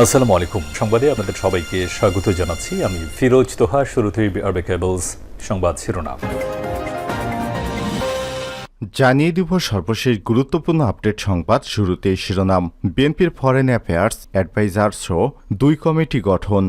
আসসালামু আলাইকুম। সংবাদে আপনাদের সবাইকে স্বাগত জানাচ্ছি। আমি ফিরোজ তোহা, শুরুতেই আরবে কেবলস সংবাদ শিরোনাম। জানিয়ে দিব সর্বশেষ গুরুত্বপূর্ণ আপডেট সংবাদ শুরুতে শিরোনাম। বিএনপির ফরেন অ্যাফেয়ার্স অ্যাডভাইজার শো দুই কমিটি গঠন।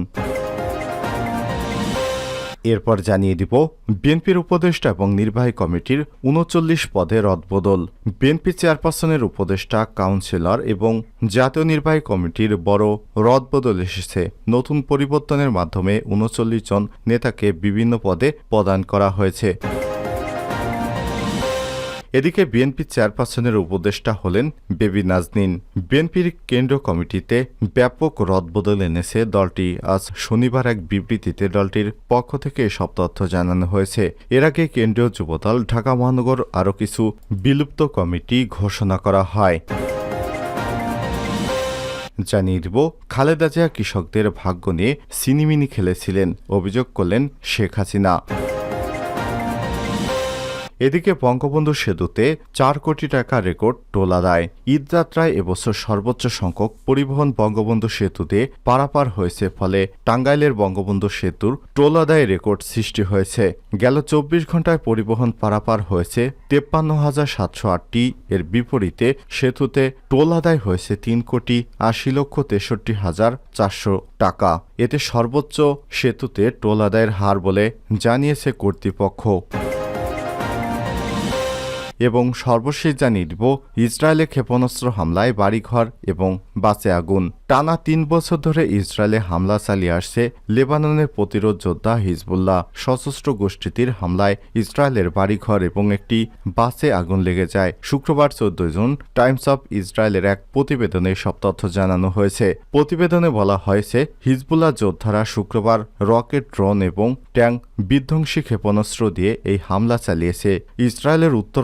এরপর জানিয়ে দিব, বিএনপির উপদেষ্টা এবং নির্বাহী কমিটির উনচল্লিশ পদে রদবদল। বিএনপি চেয়ারপারসনের উপদেষ্টা, কাউন্সিলর এবং জাতীয় নির্বাহী কমিটির বড় রদবদল এসেছে। নতুন পরিবর্তনের মাধ্যমে উনচল্লিশ জন নেতাকে বিভিন্ন পদে প্রদান করা হয়েছে। এদিকে বিএনপি চেয়ারপারসনের উপদেষ্টা হলেন বেবি নাজনীন। বিএনপির কেন্দ্রীয় কমিটিতে ব্যাপক রদবদল এনেছে দলটি। আজ শনিবার এক বিবৃতিতে দলটির পক্ষ থেকে এসব তথ্য জানানো হয়েছে। এর আগে কেন্দ্রীয় যুবদল, ঢাকা মহানগর আরও কিছু বিলুপ্ত কমিটি ঘোষণা করা হয়। জানিয়ে দিব, খালেদা জিয়া কৃষকদের ভাগ্য নিয়ে সিনিমিনি খেলেছিলেন, অভিযোগ করলেন শেখ হাসিনা। এদিকে বঙ্গবন্ধু সেতুতে চার কোটি টাকা রেকর্ড টোল আদায় ঈদযাত্রায় এবছর সর্বোচ্চ সংখ্যক পরিবহন বঙ্গবন্ধু সেতুতে পারাপার হয়েছে, ফলে টাঙ্গাইলের বঙ্গবন্ধু সেতুর টোল আদায় রেকর্ড সৃষ্টি হয়েছে। গেল চব্বিশ ঘন্টায় পরিবহন পারাপার হয়েছে তেপ্পান্ন হাজার সাতশো আটটি। এর বিপরীতে সেতুতে টোল আদায় হয়েছে তিন কোটি আশি লক্ষ তেষট্টি হাজার চারশো টাকা। এতে সর্বোচ্চ সেতুতে টোল আদায়ের হার বলে জানিয়েছে কর্তৃপক্ষ। এবং সর্বশেষ জানিয়ে দিব ইসরায়েলে ক্ষেপণাস্ত্র হামলায় বাড়িঘর এবং বাসে আগুন। টানা তিন বছর ধরে ইসরায়েলে হামলা চালিয়ে আসছে লেবাননের প্রতিরোধ যোদ্ধা হিজবুল্লাহ। সশস্ত্র গোষ্ঠীটির হামলায় ইসরায়েলের বাড়িঘর এবং একটি বাসে আগুন লেগে যায়। শুক্রবার চোদ্দ জুন টাইমস অফ ইসরায়েলের এক প্রতিবেদনে সব তথ্য জানানো হয়েছে। প্রতিবেদনে বলা হয়েছে, হিজবুল্লাহ যোদ্ধারা শুক্রবার রকেট, ড্রোন এবং ট্যাঙ্ক বিধ্বংসী ক্ষেপণাস্ত্র দিয়ে এই হামলা চালিয়েছে। ইসরায়েলের উত্তর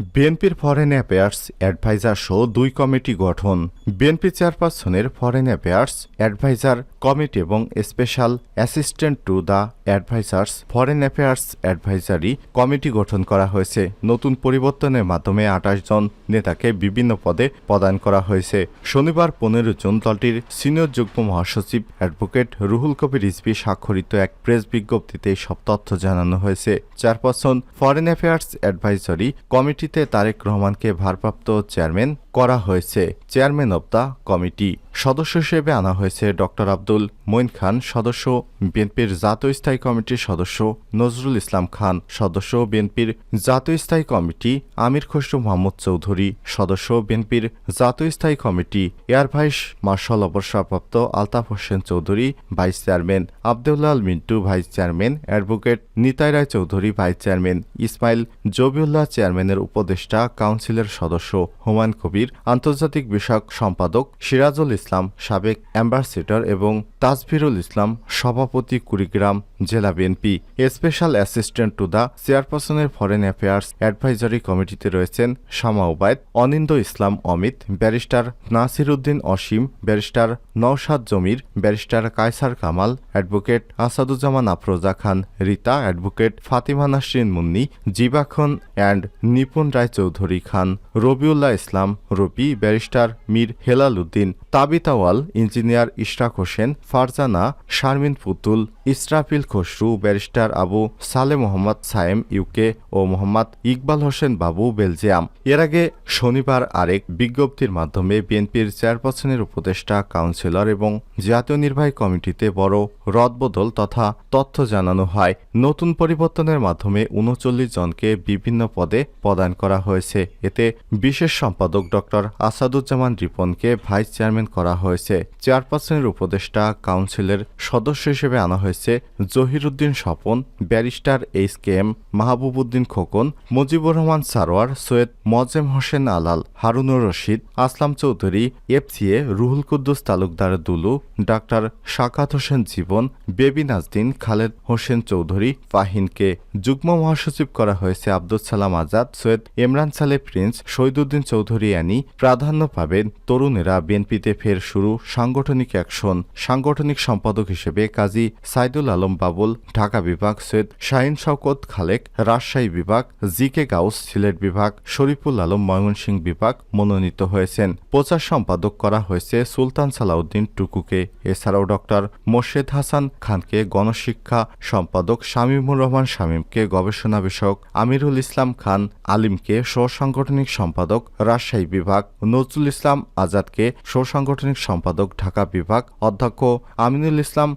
বিএনপির ফরেন অ্যাফেয়ার্স অ্যাডভাইজার সহ দুই কমিটি গঠন। বিএনপি চেয়ারপারসনের ফরেন অ্যাফেয়ার্স অ্যাডভাইজার কমিটি এবং special assistant to the advisers foreign affairs advisory committee গঠন করা হয়েছে। নতুন পরিবর্তনের মাধ্যমে আঠাশ জন নেতাকে বিভিন্ন পদে প্রদান করা হয়েছে। শনিবার পনেরো জুন দলটির সিনিয়র যুগ্ম মহাসচিব অ্যাডভোকেট রুহুল কবির রিজভি স্বাক্ষরিত এক প্রেস বিজ্ঞপ্তিতে সব তথ্য জানানো হয়েছে। চেয়ারপারসন ফরেন অ্যাফেয়ার্স অ্যাডভাইজারি কমিটিতে তারেক রহমানকে ভারপ্রাপ্ত চেয়ারম্যান করা হয়েছে। Chairman of the committee. সদস্য হিসেবে আনা হয়েছে ডক্টর আব্দুল মঈন খান, সদস্য বিএনপির জাতীয় স্থায়ী কমিটির সদস্য নজরুল ইসলাম খান, সদস্য বিএনপির জাতীয় স্থায়ী কমিটি আমির খসরু মোহাম্মদ চৌধুরী, সদস্য বিএনপির জাতীয় স্থায়ী কমিটি এয়ার ভাইস মার্শাল অবসরপ্রাপ্ত Altaf Hossain Chowdhury, vice chairman আবদুল্লাল Mintu, vice chairman advocate Nitai Roy Chowdhury, vice chairman Ismail Zabiullah, চেয়ারম্যানের উপদেষ্টা কাউন্সিলের সদস্য হুমায়ুন কবির, আন্তর্জাতিক বিষয়ক সম্পাদক সিরাজুল ইসলাম সাবেক অ্যাম্বাসেডর এবং তাজভিরুল ইসলাম, সভাপতি কুড়িগ্রাম, জেলা BNP. Special assistant to the চেয়ারপারসনের ফরেন অ্যাফেয়ার্স অ্যাডভাইজারি কমিটিতে রয়েছেন Shama Obaed, Anindya Islam Amit, barrister Nasir Uddin Asim, barrister Naushad Zamir, barrister Kaiser Kamal, advocate Asaduzzaman Afroza Khan, Rita advocate Fatima Nasrin Munni জিবাখন and Nipun Roy Chowdhury Khan, Rabiullah Islam Robi barrister Mir Helal Uddin তাবিতাওয়াল engineer Ishraque Hossain Farzana, Sharmin Putul, Israfil Khasru, barrister Abu Saleh Mohammad Sayem UK O Mohammad Iqbal Hossain Babu Belgium. এর আগে শনিবার আরেক বিজ্ঞপ্তির মাধ্যমে বিএনপির চেয়ারপারসনের উপদেষ্টা, councillor এবং জাতীয় নির্বাহী কমিটিতে বড় রদবদল তথা তথ্য জানানো হয়। নতুন পরিবর্তনের মাধ্যমে উনচল্লিশ জনকে বিভিন্ন পদে প্রদান করা হয়েছে। এতে বিশেষ সম্পাদক ডক্টর আসাদুজ্জামান রিপনকে ভাইস চেয়ারম্যান করা হয়েছে। চেয়ারপারসনের উপদেষ্টা কাউন্সিলের সদস্য হিসেবে আনা হয়েছে Zahiruddin Swapan, barrister H K M Mahbubuddin Khokon, Mujibur Rahman Sarwar, Syed Mozem Hossain Alal, Harunur Rashid, Aslam Chowdhury, FCA, Ruhul Kuddus Talukder Dulu, doctor Shakat Hossain Jibon, Baby নাজদিন, Khaled Hossain Chowdhury, ফাহিনকে যুগ্ম মহাসচিব করা হয়েছে আব্দুল সালাম আজাদ, সৈয়দ ইমরান সালে প্রিন্স, শহীদুদ্দিন চৌধুরী অ্যানি, প্রাধান্য পাবেন তরুণেরা, বিএনপিতে ফের শুরু সাংগঠনিক অ্যাকশন, সাংগঠনিক সম্পাদক হিসেবে কাজী সাইদুল আলম বাবুল, ঢাকা বিভাগ সৈয়দ শাহিন শওকত খালেক, রাজশাহী বিভাগ জি কে গাউস, সিলেট বিভাগ শরীফুল আলম, ময়মনসিংহ বিভাগ মনোনীত হয়েছেন। প্রচার সম্পাদক করা হয়েছে সুলতান সালাউদ্দিন টুকুকে। এছাড়াও ডক্টর মোর্শেদ হাসান খানকে গণশিক্ষা সম্পাদক, শামীমুর রহমান শামীমকে গবেষণা বিষয়ক, আমিরুল ইসলাম খান আলিমকে সাংগঠনিক সম্পাদক, রাজশাহী বিভাগ নজরুল ইসলাম আজাদকে সাংগঠনিক সম্পাদক, ঢাকা বিভাগ অধ্যক্ষ আমিনুল ইসলাম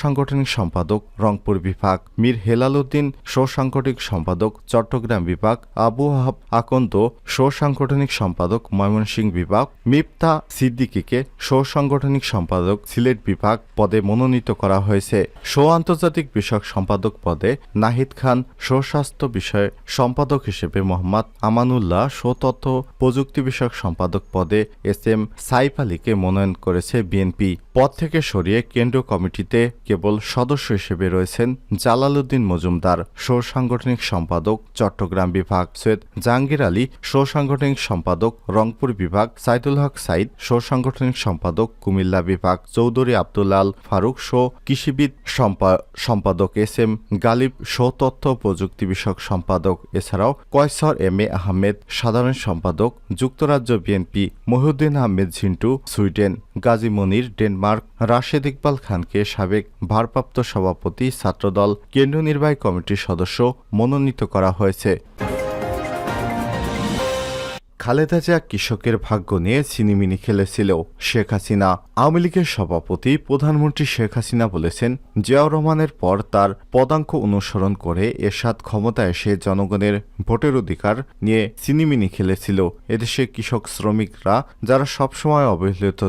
সাংগঠনিক সম্পাদক, রংপুর বিভাগ। মীর হেলাল উদ্দিন সাংগঠনিক সম্পাদক, চট্টগ্রাম বিভাগ। আবু আহাব আকন্দ সাংগঠনিক সম্পাদক, ময়মনসিংহ বিভাগ। মিফতা সিদ্দিকীকে সাংগঠনিক সম্পাদক, সিলেট বিভাগ পদে মনোনীত করা হয়েছে। শো আন্তর্জাতিক বিষয়ক সম্পাদক পদে নাহিদ খান স্বাস্থ্য বিষয়ে সম্পাদক হিসেবে মোহাম্মদ আমানুল্লাহ শো তথ্য প্রযুক্তি বিষয়ক সম্পাদক পদে এস এম সাইফ আলীকে মনোনয়ন করেছে বিএনপি। পদ থেকে সরিয়ে কেন্দ্রীয় কমিটিতে কেবল সদস্য হিসেবে রয়েছেন জালালউদ্দিন মজুমদার শো সাংগঠনিক সম্পাদক চট্টগ্রাম বিভাগ সৈয়দ জাহাঙ্গীর আলী শো সাংগঠনিক সম্পাদক রংপুর বিভাগ সাইদুল হক সাইদ শো সাংগঠনিক সম্পাদক কুমিল্লা বিভাগ চৌধুরী আব্দুল্লাল ফারুক শো কৃষিবিদ সম্পা- সম্পাদক এস এম গালিব শো তথ্য প্রযুক্তি বিষয়ক সম্পাদক এছাড়াও কয়সর এম এ আহমেদ, সাধারণ সম্পাদক যুক্তরাজ্য BNP, Mohiuddin Ahmed Jhintu, Sweden, Gazi Monir, Denmark Rashed Iqbal খানকে সাবেক ভারপ্রাপ্ত সভাপতি ছাত্রদল কেন্দ্রীয় নির্বাহী কমিটির সদস্য মনোনীত করা হয়েছে। খালেদা জিয়া কৃষকের ভাগ্য নিয়ে ছিনিমিনি খেলেছিল। শেখ হাসিনা আওয়ামী লীগের সভাপতি প্রধানমন্ত্রী শেখ হাসিনা বলেছেন, জিয়াউর রহমানের পর তার পদাঙ্ক অনুসরণ করে এরশাদ ক্ষমতা এসে জনগণের ভোটের অধিকার নিয়ে ছিনিমিনি খেলেছিল। এদেশে কৃষক শ্রমিকরা, যারা সবসময় অবহেলিত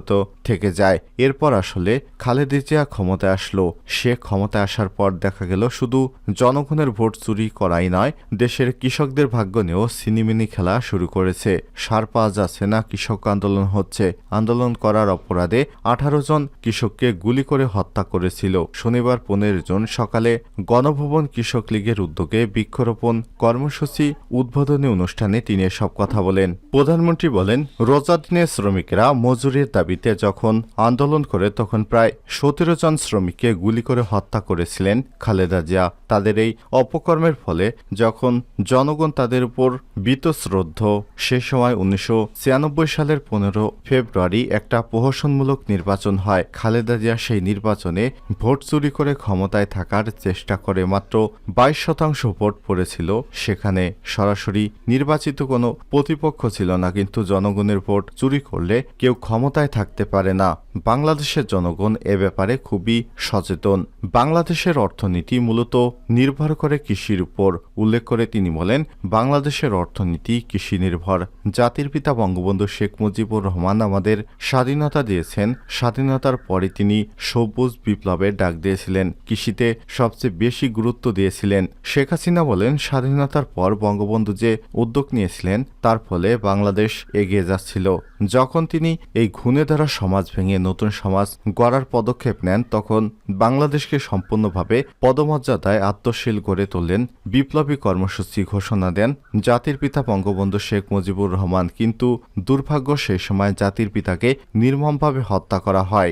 থেকে যায়, এরপর আসলে খালেদা জিয়া ক্ষমতায় আসলো। সে ক্ষমতায় আসার পর দেখা গেল শুধু জনগণের ভোট চুরি করাই নয়, দেশের কৃষকদের ভাগ্য নিয়েও সিনিমিনি খেলা শুরু করেছে। সার পাওয়া যাচ্ছে না কৃষক আন্দোলন হচ্ছে। আন্দোলন করার অপরাধে আঠারো জন কৃষককে গুলি করে হত্যা করেছিল। শনিবার পনেরো জন সকালে গণভবন কৃষক লীগের উদ্যোগে বৃক্ষরোপণ কর্মসূচি উদ্বোধনী অনুষ্ঠানে তিনি সব কথা বলেন। প্রধানমন্ত্রী বলেন রোজা দিনে শ্রমিকরা মজুরির দাবিতে যখন আন্দোলন করে তখন প্রায় সতেরো জন শ্রমিককে গুলি করে হত্যা করেছিলেন খালেদা জিয়া। তাদের এই অপকর্মের ফলে যখন জনগণ তাদের উপর বীতশ্রদ্ধ সে সময় উনিশশো ছিয়ানব্বই সালের পনেরো ফেব্রুয়ারি একটা প্রহসনমূলক নির্বাচন হয়। খালেদা জিয়া সেই নির্বাচনে ভোট চুরি করে ক্ষমতায় থাকার চেষ্টা করে মাত্র বাইশ শতাংশ ভোট পড়েছিল। সেখানে সরাসরি নির্বাচিত কোনো প্রতিপক্ষ ছিল না, কিন্তু জনগণের ভোট চুরি করলে কেউ ক্ষমতায় থাকতে পারে না। বাংলাদেশের জনগণ এ ব্যাপারে খুবই সচেতন। বাংলাদেশের অর্থনীতি মূলত নির্ভর করে কৃষির উপর। উল্লেখ করে তিনি বলেন, বাংলাদেশের অর্থনীতি কৃষি নির্ভর জাতির পিতা বঙ্গবন্ধু শেখ মুজিবুর রহমান আমাদের স্বাধীনতা দিয়েছেন। স্বাধীনতার পরে তিনি সবুজ বিপ্লবের ডাক দিয়েছিলেন, কৃষিতে সবচেয়ে বেশি গুরুত্ব দিয়েছিলেন। শেখ হাসিনা বলেন, স্বাধীনতার পর বঙ্গবন্ধু যে উদ্যোগ নিয়েছিলেন, তার ফলে বাংলাদেশ এগিয়ে যাচ্ছিল। যখন তিনি এই ঘুণে ধরা সমাজ ভেঙে নতুন সমাজ গড়ার পদক্ষেপ নেন, তখন বাংলাদেশকে সম্পূর্ণভাবে পদমর্যাদায় আত্মশীল গড়ে তোলেন বিপ্লবী কর্মসূচি ঘোষণা দেন জাতির পিতা বঙ্গবন্ধু শেখ মুজিবুর রহমান কিন্তু দুর্ভাগ্য সেই সময় জাতির পিতাকে নির্মমভাবে হত্যা করা হয়।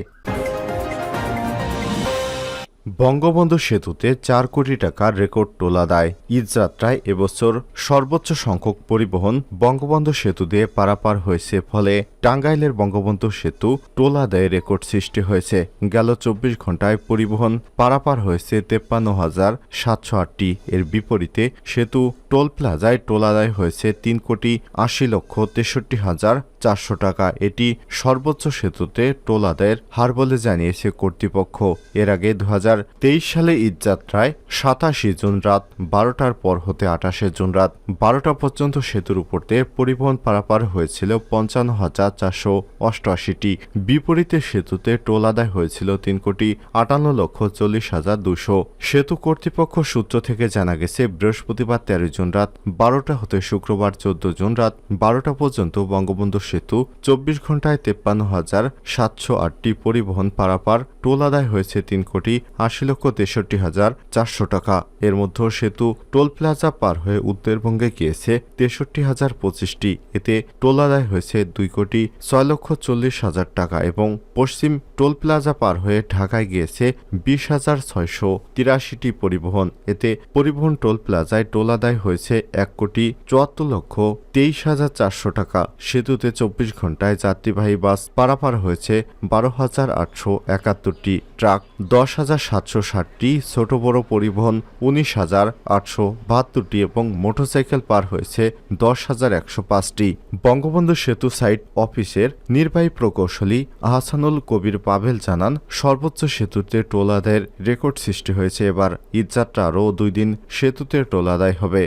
বঙ্গবন্ধু সেতুতে চার কোটি টাকার রেকর্ড তোলা দেয়, ঈদযাত্রায় এবছর সর্বোচ্চ সংখ্যক পরিবহন বঙ্গবন্ধু সেতু দিয়ে পারাপার হয়েছে, ফলে টাঙ্গাইলের বঙ্গবন্ধু সেতু টোলা দেয় রেকর্ড সৃষ্টি হয়েছে। গেল চব্বিশ ঘন্টায় পরিবহন পারাপার হয়েছে তেপ্পান্ন হাজার সাতশো আটটি। এর বিপরীতে সেতু টোল প্লাজায় টোলাদায় হয়েছে তিন কোটি আশি লক্ষ তেষট্টি হাজার চারশো টাকা। এটি সর্বোচ্চ সেতুতে টোল আদায়ের হার বলে জানিয়েছে কর্তৃপক্ষ। এর আগে দু হাজার তেইশ সালে ঈদযাত্রায় সাতাশি জুন রাত বারোটার পর হতে আঠাশে জুন রাত বারোটা পর্যন্ত সেতুর উপর দিয়ে পরিবহন পারাপার হয়েছিল পঞ্চান্ন হাজার চারশো অষ্টআশিটি। বিপরীতে সেতুতে টোল আদায় হয়েছিল তিন কোটি আটান্ন লক্ষ চল্লিশ হাজার দুশো। সেতু কর্তৃপক্ষ সূত্র থেকে জানা গেছে, বৃহস্পতিবার তেরো জুন রাত বারোটা হতে শুক্রবার চোদ্দ জুন রাত বারোটা পর্যন্ত বঙ্গবন্ধু সেতু চব্বিশ ঘন্টায় তেপ্পান্ন হাজার সাতশো আটটি পরিবহন পারাপার টোল আদায় হয়েছে তিন কোটি আশি লক্ষ তেষট্টি হাজার চারশো টাকা। এর মধ্যে সেতু টোল প্লাজা পার হয়ে উত্তরবঙ্গে গিয়েছে তেষট্টি হাজার পঁচিশটি। এতে টোল আদায় হয়েছে দুই কোটি ছয় লক্ষ চল্লিশ হাজার টাকা এবং পশ্চিম টোল প্লাজা পার হয়ে ঢাকায় গিয়েছে বিশ হাজার ছয়শো তিরাশিটি পরিবহন। এতে পরিবহন টোল প্লাজায় টোল আদায় হয়েছে এক কোটি চুয়াত্তর লক্ষ তেইশ হাজার চারশো টাকা। সেতুতে চব্বিশ ঘন্টায় যাত্রীবাহী বাস পারাপার হয়েছে বারো হাজার আটশো একাত্তরটি ট্রাক, দশ হাজার সাতশো ষাটটি ছোট বড় পরিবহন, উনিশ হাজার আটশো বাহাত্তরটি এবং মোটরসাইকেল পার হয়েছে দশ হাজার একশো পাঁচটি। বঙ্গবন্ধু সেতু সাইট অফিসের নির্বাহী প্রকৌশলী আহসানুল কবির পাভেল জানান, সর্বোচ্চ সেতুতে টোল আদায়ের রেকর্ড সৃষ্টি হয়েছে এবার ঈদযাত্রা আরও দুই দিন সেতুতে টোল আদায় হবে।